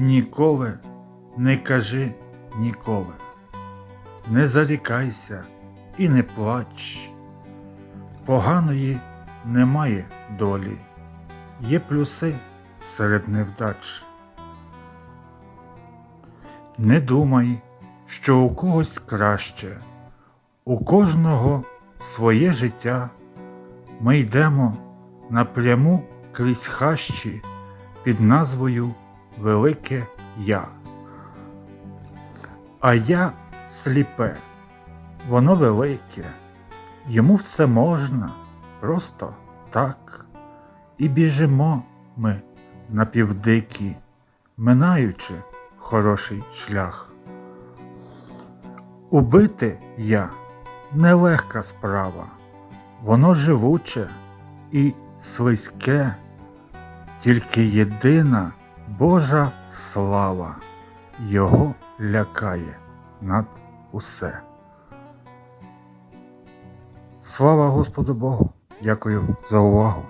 Ніколи не кажи ніколи, не зарікайся і не плач. Поганої немає долі, є плюси серед невдач. Не думай, що у когось краще, у кожного своє життя. Ми йдемо напряму крізь хащі під назвою Велике Я. А я сліпе, воно велике, йому все можна, просто так. І біжимо ми напівдикі, минаючи хороший шлях. Убити я нелегка справа, воно живуче і слизьке, тільки єдина Божа слава його лякає над усе. Слава Господу Богу! Дякую за увагу!